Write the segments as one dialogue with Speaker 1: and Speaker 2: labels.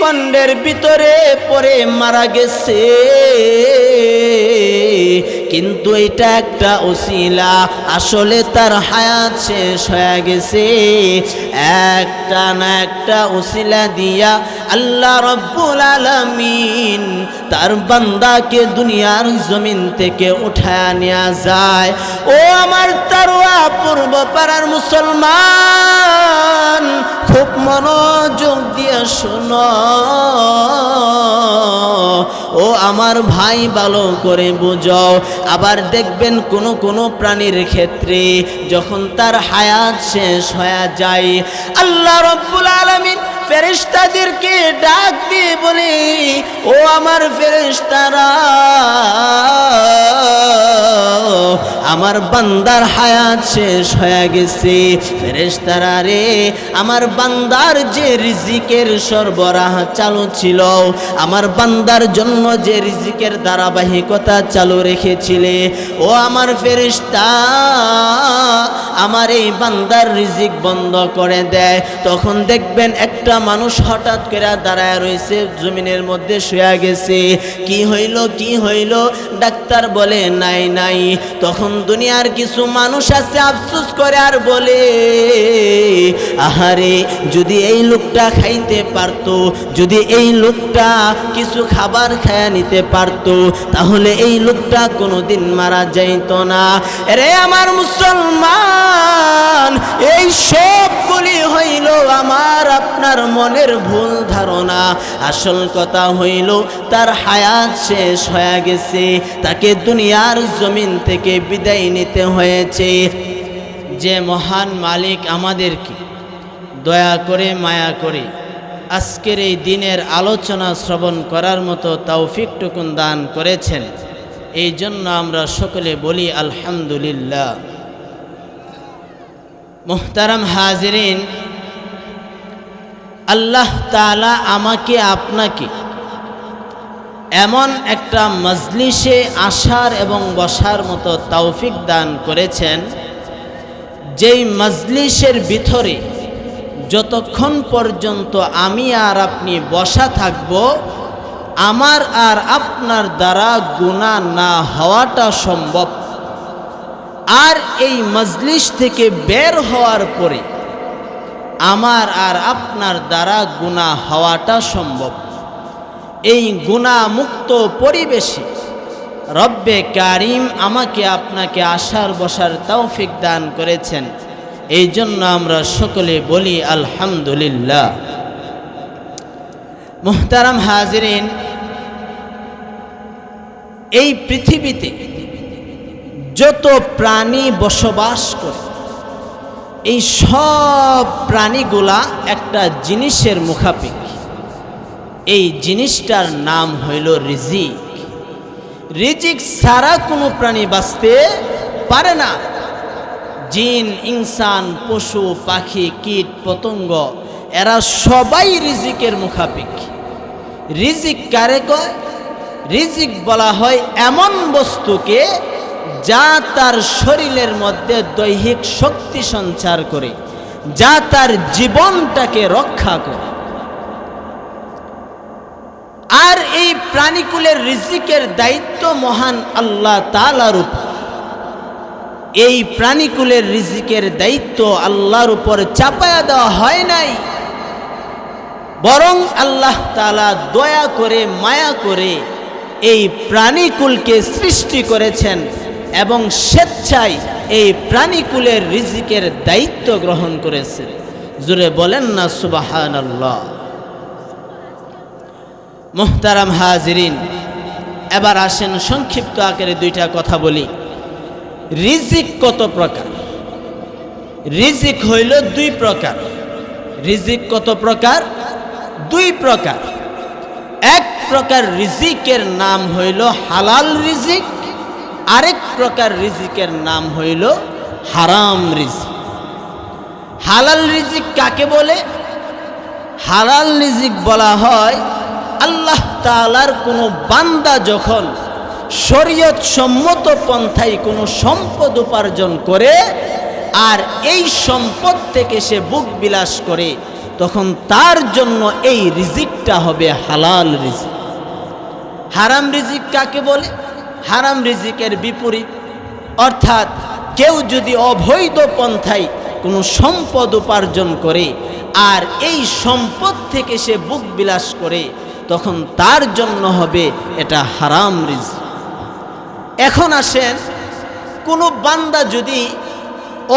Speaker 1: কণ্ডের ভিতরে পরে মারা গেছে। কিন্তু এটা একটা ওসিলা। আসলে তার হায়াত শেষ হয়ে গেছে। একটা না একটা ওসিলা দিয়া আল্লাহ রব্বুল আলামিন তার বান্দাকে দুনিয়ার জমিন থেকে উঠায় নেওয়া যায়। ও আমার তারুয়া পূর্ব পাড়ার মুসলমান, খুব মনোযোগ দিয়ে শোনো। আমার ভাই ভালো করে বুঝাও। আবার দেখবেন কোন কোন প্রাণীর ক্ষেত্রে যখন তার হায়াত শেষ হয়ে যায়, আল্লাহ রব্বুল আলামিন ফেরেশতাদেরকে ডাক দিয়ে বলে, ও আমার ফেরেশতারা, আমার বান্দার হায়াত শেষ হয়ে গেছে। ফেরেশতারা রে, আমার বান্দার যে রিজিকের সরবরাহ চালু ছিল, আমার বান্দার জন্য যে রিজিকের ধারাবাহিকতা চালু রেখেছিলে, ও আমার ফেরেশতা, আমার এই বান্দার রিজিক বন্ধ করে দেয় তখন দেখবেন একটা মানুষ হঠাৎ করে দাঁড়ায় রয়েছে, জমিনের মধ্যে শুয়ে গেছে। কি হইল কি হইল? ডাক্তার বলে, নাই নাই। তখন দুনিয়ার কিছু মানুষ আছে, আফসোস করে আর বলে, আহারে, যদি এই লোকটা খাইতে পারতো, যদি এই লোকটা কিছু খাবার খায়া নিতে পারতো, তাহলে এই লোকটা কোনোদিন মারা যাইত না। রে আমার মুসলমান, এই সবগুলি হইল আমার আপনার মনের ভুল ধারণা। আসল কথা হইল, তার হায়াত শেষ হয়ে গেছে। তাকে দুনিয়ার জমিন থেকে বিদায় নিতে হয়েছে। যে মহান মালিক আমাদেরকে দয়া করে, মায়া করে আজকের এই দিনের আলোচনা শ্রবণ করার মতো তৌফিকটুকুন দান করেছেন। এই জন্য আমরা সকলে বলি আলহামদুলিল্লাহ। মোহতারাম হাজরিন, আল্লাহ তালা আমাকে আপনাকে এমন একটা মজলিসে আসার এবং বসার মতো তৌফিক দান করেছেন, যেই মজলিসের ভিতরে যতক্ষণ পর্যন্ত আমি আর আপনি বসা থাকব, আমার আর আপনার দ্বারা গুণা না হওয়াটা সম্ভব আর এই মজলিস থেকে বের হওয়ার পরে আমার আর আপনার দ্বারা গুণা হওয়াটা সম্ভব। এই গুণামুক্ত পরিবেশে রব্বে কারিম আমাকে আপনাকে আসার বসার তৌফিক দান করেছেন। এই জন্য আমরা সকলে বলি আলহামদুলিল্লাহ। মুহতারাম হাজরিন, এই পৃথিবীতে যত প্রাণী বসবাস করে, এই সব প্রাণীগুলা একটা জিনিসের মুখাপেক্ষি। এই জিনিসটার নাম হইল রিজিক। রিজিক ছাড়া কোনো প্রাণী বাঁচতে পারে না। জিন, ইনসান, পশু, পাখি, কীট, পতঙ্গ, এরা সবাই রিজিকের মুখাপেক্ষি। রিজিক কারে কয়? রিজিক বলা হয় এমন বস্তুকে যা তার শরীরের মধ্যে দৈহিক শক্তি সঞ্চার করে, যা তার জীবনটাকে রক্ষা করে। আর এই প্রাণীকুলের রিজিকের দায়িত্ব মহান আল্লাহ তালার উপর। এই প্রাণীকুলের রিজিকের দায়িত্ব আল্লাহর উপর চাপায়া দেওয়া হয় নাই। বরং আল্লাহ তালা দয়া করে, মায়া করে এই প্রাণীকুলকে সৃষ্টি করেছেন। এবং স্বেচ্ছায় এই প্রাণীকুলের রিজিকের দায়িত্ব গ্রহণ করেছেন জুড়ে বলেন না সুবাহান মোহতারাম হাজিরিন, এবার আসেন সংক্ষিপ্ত আকারে দুইটা কথা বলি। রিজিক কত প্রকার? রিজিক হইল দুই প্রকার। রিজিক কত প্রকার? দুই প্রকার। এক প্রকার রিজিকের নাম হইল হালাল রিজিক আরেক প্রকার রিজিকের নাম হইল হারাম রিজিক। হালাল রিজিক কাকে বলে? হালাল রিজিক বলা হয় আল্লাহ তালার কোনো বান্দা যখন শরীয়ত সম্মত পন্থায় কোনো সম্পদ উপার্জন করে আর এই সম্পদ থেকে সে বুক বিলাস করে, তখন তার জন্য এই রিজিকটা হবে হালাল রিজিক। হারাম রিজিক কাকে বলে? হারাম রিজিকের বিপরীত। অর্থাৎ কেউ যদি অবৈধ পন্থায় কোনো সম্পদ উপার্জন করে আর এই সম্পদ থেকে সে বুক বিলাস করে, তখন তার জন্য হবে এটা হারাম রিজিক। এখন আসেন, কোনো বান্দা যদি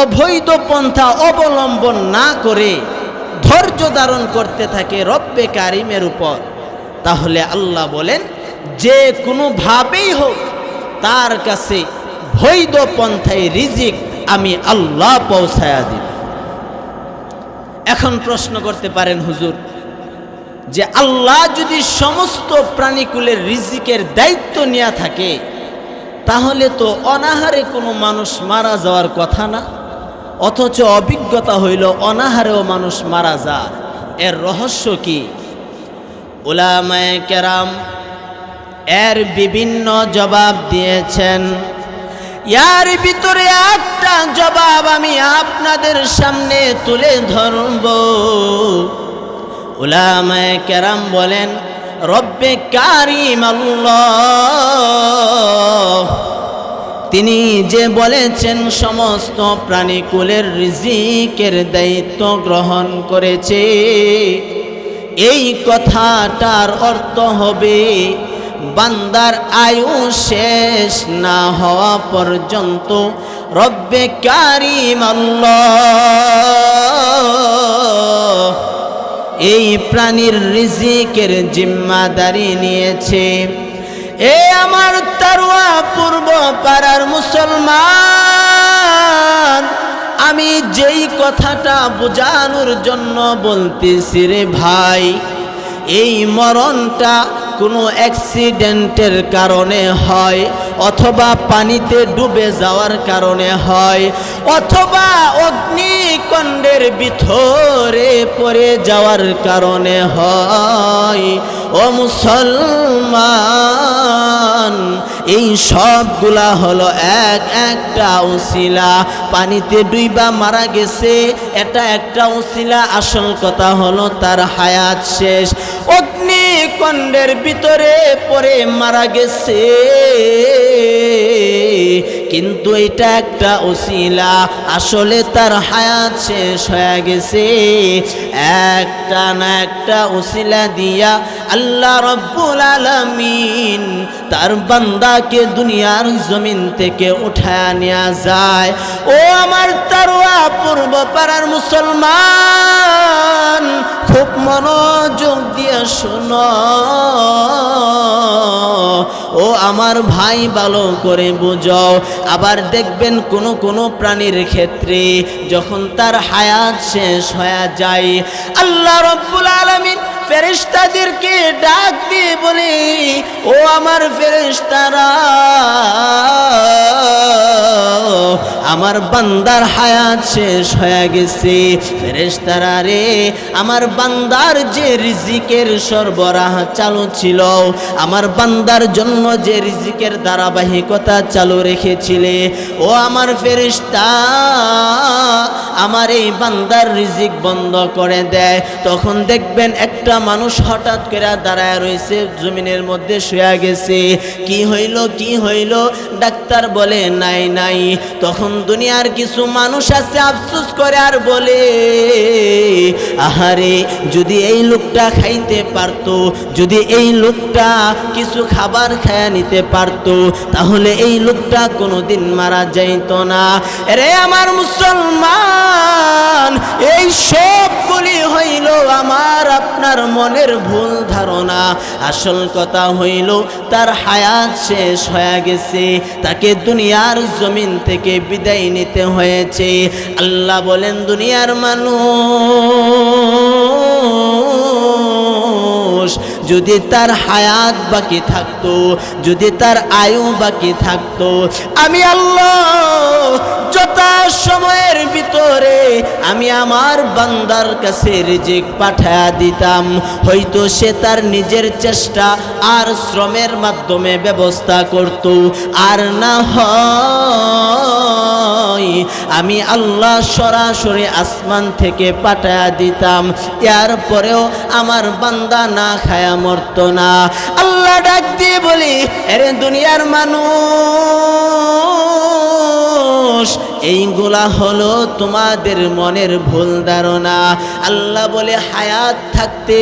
Speaker 1: অবৈধ পন্থা অবলম্বন না করে ধৈর্য ধারণ করতে থাকে রব্বে কারিমের উপর, তাহলে আল্লাহ বলেন, যে কোনোভাবেই হোক তার কাছে বৈধ পন্থায় রিজিক আমি আল্লাহ পৌঁছায়া দিব। এখন প্রশ্ন করতে পারেন হুজুর, যে আল্লাহ যদি সমস্ত প্রাণীকুলের রিজিকের দায়িত্ব নেওয়া থাকে, তাহলে তো অনাহারে কোনো মানুষ মারা যাওয়ার কথা না, অথচ অভিজ্ঞতা হইল অনাহারেও মানুষ মারা যায়। এর রহস্য কি? ওলামায় কেরাম এর বিভিন্ন জবাব দিয়েছেন। ইয়ার ভিতরে একটা জবাব আমি আপনাদের সামনে তুলে ধরব। উলামায়ে কেরাম বলেন, রব্বে কারিম তিনি যে বলেছেন, সমস্ত প্রাণীকুলের রিজিকের দায়িত্ব গ্রহণ করেছে। এই কথাটার অর্থ হবে বান্দার আয়ু শেষ না হওয়া পর্যন্ত রব্বে কারিম এই প্রাণীর রিজিকের জিম্মাদারি নিয়েছে। এ আমার তারুয়া পূর্ব পাড়ার মুসলমান, আমি যেই কথাটা বোঝানোর জন্য বলতেছি রে ভাই এই মরণটা কোনো অ্যাক্সিডেন্টের কারণে হয়। অথবা পানিতে ডুবে যাওয়ার কারণে হয়, অথবা অগ্নিকণ্ডের ভিতরে পড়ে যাওয়ার কারণে হয়। ও মুসলমান, এই সবগুলা হলো এক একটা উসিলা। পানিতে ডুইবা মারা গেছে, এটা একটা উসিলা। আসল কথা হলো তার হায়াত শেষ। অগ্নিকণ্ডের ভিতরে পরে মারা গেছে। কিন্তু এটা একটা ওসিলা, আসলে তার হায়াত শেষ হয়ে গেছে। একটা না একটা ওসিলা দিয়া আল্লাহ রব্বুল আলামিন তার বান্দাকে দুনিয়ার জমিন থেকে উঠায় নেওয়া যায়। ও আমার তারুয়া পূর্ব পাড়ার মুসলমান, খুব মনোযোগ দিয়ে শোনো। ও আমার ভাই, ভালো করে বুঝাও। আবার দেখবেন কোনো কোনো প্রাণীর ক্ষেত্রে যখন তার হায়াত শেষ হয়ে যায়, আল্লাহ রব্বুল আলমিন ফেরেশতাদেরকে ডাক দিয়ে বলে, ও আমার ফেরেশতারা, আমার বান্দার হায়াত শেষ হয়ে গেছে। ফেরেশতারা রে, আমার বান্দার যে রিজিকের সরবরাহ চালু ছিল, আমার বান্দার জন্য যে রিজিকের ধারাবাহিকতা চালু রেখেছিলে, ও আমার ফেরেশতা, আমার এই বান্দার রিজিক বন্ধ করে দেয় তখন দেখবেন একটা মানুষ হঠাৎ করে দাঁড়ায় রয়েছে, জমিনের মধ্যে শুয়ে গেছে। কি হইল কি হইল? ডাক্তার বলে, নাই নাই। তখন দুনিয়ার কিছু মানুষ আছে, আফসোস করে আর বলে, আহারে, যদি এই লোকটা খাইতে পারতো, যদি এই লোকটা কিছু খাবার খায়া নিতে পারতো, তাহলে এই লোকটা কোনোদিন মারা যাইত না। রে আমার মুসলমান, এই সবগুলি আপনার মনের ভুল ধারণা। আসল কথা হইল, তার হায়াত শেষ হয়ে গেছে। তাকে দুনিয়ার জমিন থেকে বিদায় নিতে হয়েছে। আল্লাহ বলেন, দুনিয়ার মানুষ যদি তার হায়াত বাকি থাকতো, যদি তার আয়ু বাকি থাকতো, আমি আল্লাহ যথা সময়ের ভিতরে আমি আমার বান্দার কাছে রিজিক পাঠায়া দিতাম। হয়তো সে তার নিজের চেষ্টা আর শ্রমের মাধ্যমে ব্যবস্থা করত। আর না হয়, আমি আল্লাহ সরাসরি আসমান থেকে পাঠায়া দিতাম। এর পরেও আমার বান্দা না খায়া মরত না। আল্লাহ ডাক দিয়ে বলি এরে দুনিয়ার মানুষ এইগুলা হলো তোমাদের মনের ভুল ধারণা। আল্লাহ বলে, হায়াত থাকতে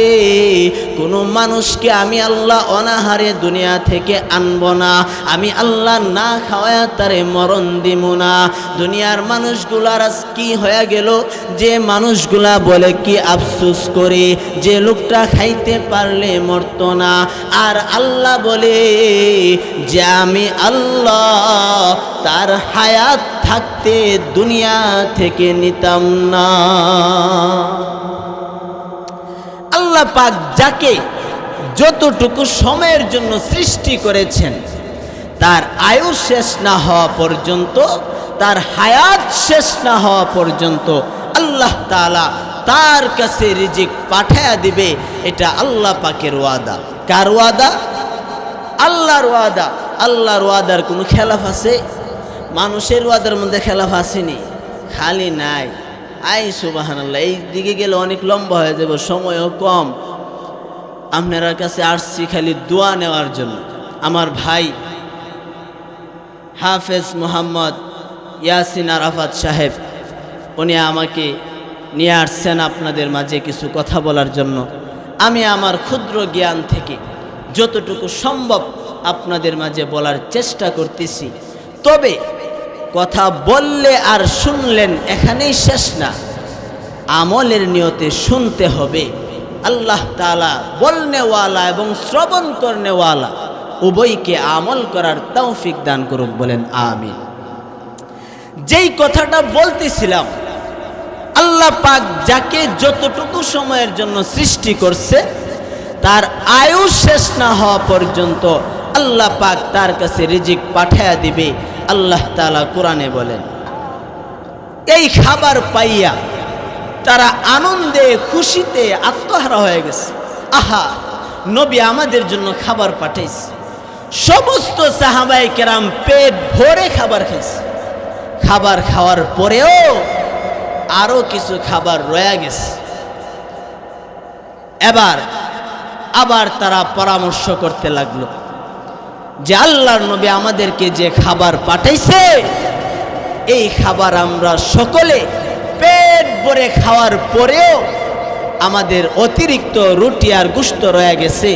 Speaker 1: কোনো মানুষকে আমি আল্লাহ অনাহারে দুনিয়া থেকে আনব না। আমি আল্লাহ না খাওয়ায় তারে মরণ দিব না। দুনিয়ার মানুষগুলার আজ কি হয়ে গেল? যে মানুষগুলা বলে, কি আফসুস করে যে লোকটা খাইতে পারলে মরত না। আর আল্লাহ বলে, যে আমি আল্লাহ, তার হায়াত থাকতে দুনিয়া থেকে নিতাম না। আল্লাহ পাক যাকে যতটুকু সময়ের জন্য সৃষ্টি করেছেন, তার আয়ু শেষ না হওয়া পর্যন্ত, তার হায়াত শেষ না হওয়া পর্যন্ত আল্লাহ তাআলা তার কাছে রিজিক পাঠায়া দিবে, এটা আল্লাহ পাকের ওয়াদা। কার ওয়াদা? আল্লাহর ওয়াদা। আল্লাহর ওয়াদার কোনো খেলাফ আছে? মানুষের ওয়াদের মধ্যে খেলাফ আসেনি, খালি নাই। আই সুবাহান আল্লাহ এই দিকে গেলে অনেক লম্বা হয়ে যাব, সময়ও কম। আপনার কাছে আসছি খালি দোয়া নেওয়ার জন্য। আমার ভাই হাফেজ মোহাম্মদ ইয়াসিন আরাফাত সাহেব, উনি আমাকে নিয়ে আসছেন আপনাদের মাঝে কিছু কথা বলার জন্য। আমি আমার ক্ষুদ্র জ্ঞান থেকে যতটুকু সম্ভব আপনাদের মাঝে বলার চেষ্টা করতেছি। তবে কথা বললে আর শুনলেন এখানেই শেষ না। আমলের নিয়তে শুনতে হবে। আল্লাহ তালা বলনেওয়ালা এবং শ্রবণ করনেওয়ালা, উভয়কে আমল করার তৌফিক দান করুক বলেন, আমিন। যেই কথাটা বলতেছিলাম, আল্লাহ পাক যাকে যতটুকু সময়ের জন্য সৃষ্টি করছে, তার আয়ু শেষ না হওয়া পর্যন্ত আল্লাহ পাক তার কাছে রিজিক পাঠায়া দিবে। আল্লাহ তালা কোরআনে বলেন, এই খাবার পাইয়া তারা আনন্দে, খুশিতে আত্মহারা হয়ে গেছে। আহা, নবী আমাদের জন্য খাবার পাঠাইছে। সমস্ত সাহাবাই কেরাম পেট ভরে খাবার খাইছে। খাবার খাওয়ার পরেও আরও কিছু খাবার রয়ে গেছে। এবার আবার তারা পরামর্শ করতে লাগল। যে আল্লাহর নবী আমাদেরকে যে খাবার পাঠাইছে, এই খাবার আমরা সকলে পেট ভরে খাওয়ার পরেও আমাদের অতিরিক্ত রুটি আর গুস্ত রয়ে গেছে।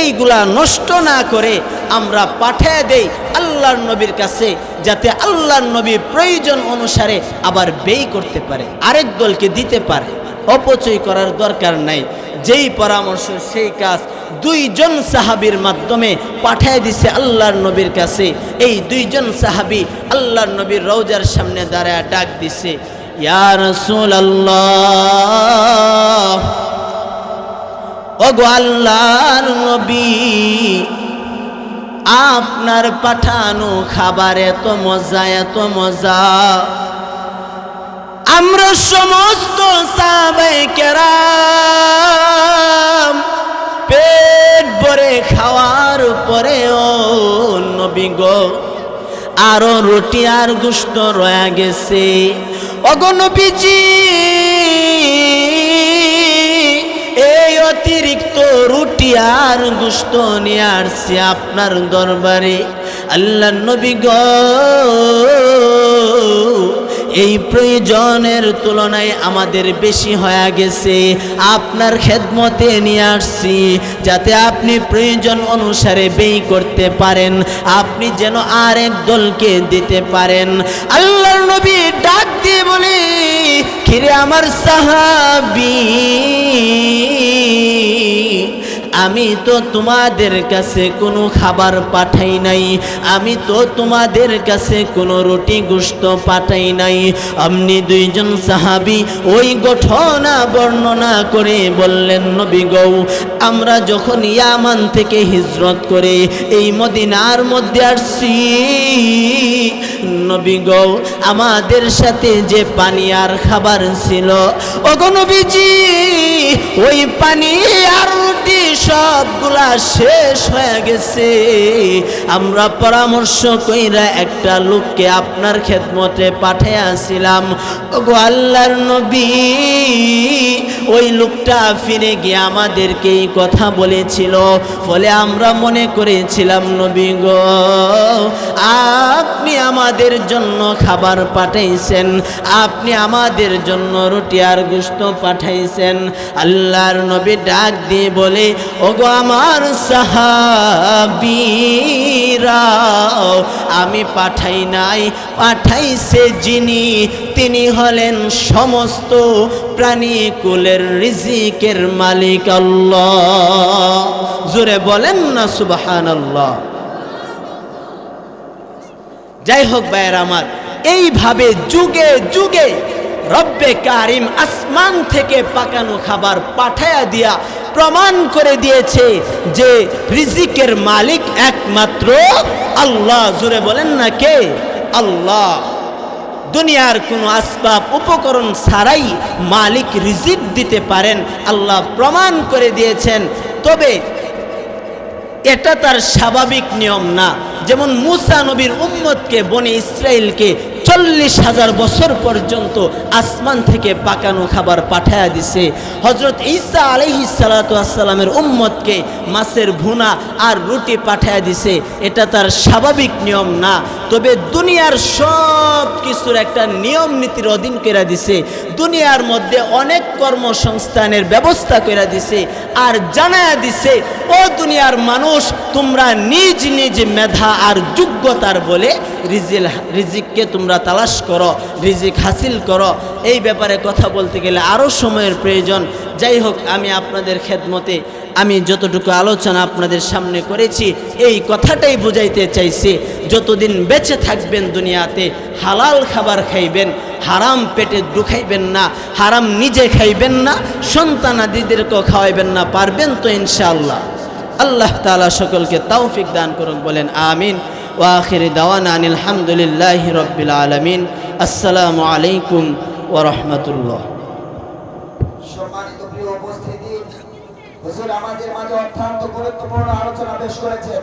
Speaker 1: এইগুলা নষ্ট না করে আমরা পাঠিয়ে দেই আল্লাহর নবীর কাছে, যাতে আল্লাহর নবী প্রয়োজন অনুসারে আবার ব্যয় করতে পারে, আরেক দলকে দিতে পারে। অপচয় করার দরকার নাই। যেই পরামর্শ, সেই কাজ দুইজন সাহাবির মাধ্যমে পাঠিয়ে দিছে আল্লাহর নবীর কাছে। এই দুইজন সাহাবি আল্লাহর নবীর রৌজার সামনে দাঁড়ায় ডাক দিছে, ইয়া রাসূলুল্লাহ, ওগো আল্লাহর নবী, আপনার পাঠানো খাবার এত মজা এত মজা। আমরা সমস্ত কেরাম পেট ভরে খাওয়ার পরেও নবী গো, আরও রুটি আর গুস্ত রয়ে গেছে। অগনবীজি এই অতিরিক্ত রুটি আর গুস্ত নিয়ে আসছি আপনার দরবারে। আল্লাহ নবী গ এই প্রয়োজনের তুলনায় আমাদের বেশি হয়ে গেছে। আপনার খেদমতে নিয়ে আসছি, যাতে আপনি প্রয়োজন অনুসারে ব্যয় করতে পারেন। আপনি যেন আরেক দলকে দিতে পারেন। আল্লাহর নবী ডাক দিয়ে বলে খিরে আমার সাহাবি। আমি তো তোমাদের কাছে কোনো খাবার পাঠাই নাই। আমি তো তোমাদের কাছে কোনো রুটি গুস্ত পাঠাই নাই। আপনি দুইজন সাহাবি ওই ঘটনা বর্ণনা করে বললেন, নবী গৌ, আমরা যখন ইয়ামান থেকে হিজরত করে এই মদিনার মধ্যে আসছি নবী গৌ, আমাদের সাথে যে পানি আর খাবার ছিল, ওগো নবীজি, ওই পানি আর রুটি সবগুলা শেষ হয়ে গেছে। আমরা পরামর্শ কইরা একটা লোককে আপনার খেদমতে পাঠিয়েছিলাম ওগো আল্লাহর নবী, ওই লোকটা ফিরে গিয়ে আমাদেরকে এই কথা বলেছিল। ফলে আমরা মনে করেছিলাম, নবী গো, আপনি আমাদের জন্য খাবার পাঠাইছেন। আপনি আমাদের জন্য রুটি আর গুস্ত পাঠাইছেন। আল্লাহর নবী ডাক দিয়ে বলে, ওগো আমার সাহাবীরা, আমি পাঠাই নাই। পাঠাইছে যিনি, তিনি হলেন সমস্ত প্রাণী কুলের রিজিকের মালিক আল্লাহ। জোরে বলেন না সুবাহান আল্লাহ যাই হোক ভাইয়ের আমার, এইভাবে যুগে যুগে রব্বে কারিম আসমান থেকে পাকানো খাবার পাঠায়া দিয়া প্রমাণ করে দিয়েছে যে রিজিকের মালিক একমাত্র আল্লাহ। জুড়ে বলেন না কে? আল্লাহ। দুনিয়ার কোনো আসবাব উপকরণ ছাড়াই মালিক রিজিক দিতে পারেন, আল্লাহ প্রমাণ করে দিয়েছেন। তবে এটা তার স্বাভাবিক নিয়ম না। যেমন মুসা নবীর উম্মতকে, বনে ইসরায়েলকে চল্লিশ হাজার বছর পর্যন্ত আসমান থেকে পাকানো খাবার পাঠায়া দিছে। হজরত ঈসা আলহি সালাতামের উম্মতকে মাছের ভুনা আর রুটি পাঠায়া দিছে। এটা তার স্বাভাবিক নিয়ম না। তবে দুনিয়ার সব কিছুর একটা নিয়ম নীতির অধীন করে দিছে। দুনিয়ার মধ্যে অনেক কর্মসংস্থানের ব্যবস্থা করে দিছে আর জানায়া দিছে, ও দুনিয়ার মানুষ, তোমরা নিজ নিজ মেধা আর যোগ্যতার বলে রিজিল, রিজিককে তোমরা তালাশ করো, রিজিক হাসিল করো। এই ব্যাপারে কথা বলতে গেলে আরও সময়ের প্রয়োজন। যাই হোক, আমি আপনাদের খেদমতে আমি যতটুকু আলোচনা আপনাদের সামনে করেছি, এই কথাটাই বুঝাইতে চাইছি। যতদিন বেঁচে থাকবেন দুনিয়াতে, হালাল খাবার খাইবেন, হারাম পেটে দুখাইবেন না, হারাম নিজে খাইবেন না সন্তানাদিদেরকেও খাওয়াইবেন না, পারবেন তো ইনশাআল্লাহ। আল্লাহ তালা সকলকে তৌফিক দান করুন বলেন আমিন। ওয়াখির দাওয়ান আলহামদুলিল্লাহ রব্বিল আলমিন। আসসালামু আলাইকুম ওরহমতুল্লাহ
Speaker 2: সম্মানিত প্রিয় উপস্থিতি হুজুর আমাদের মাঝে অত্যন্ত গুরুত্বপূর্ণ আলোচনা পেশ করেছেন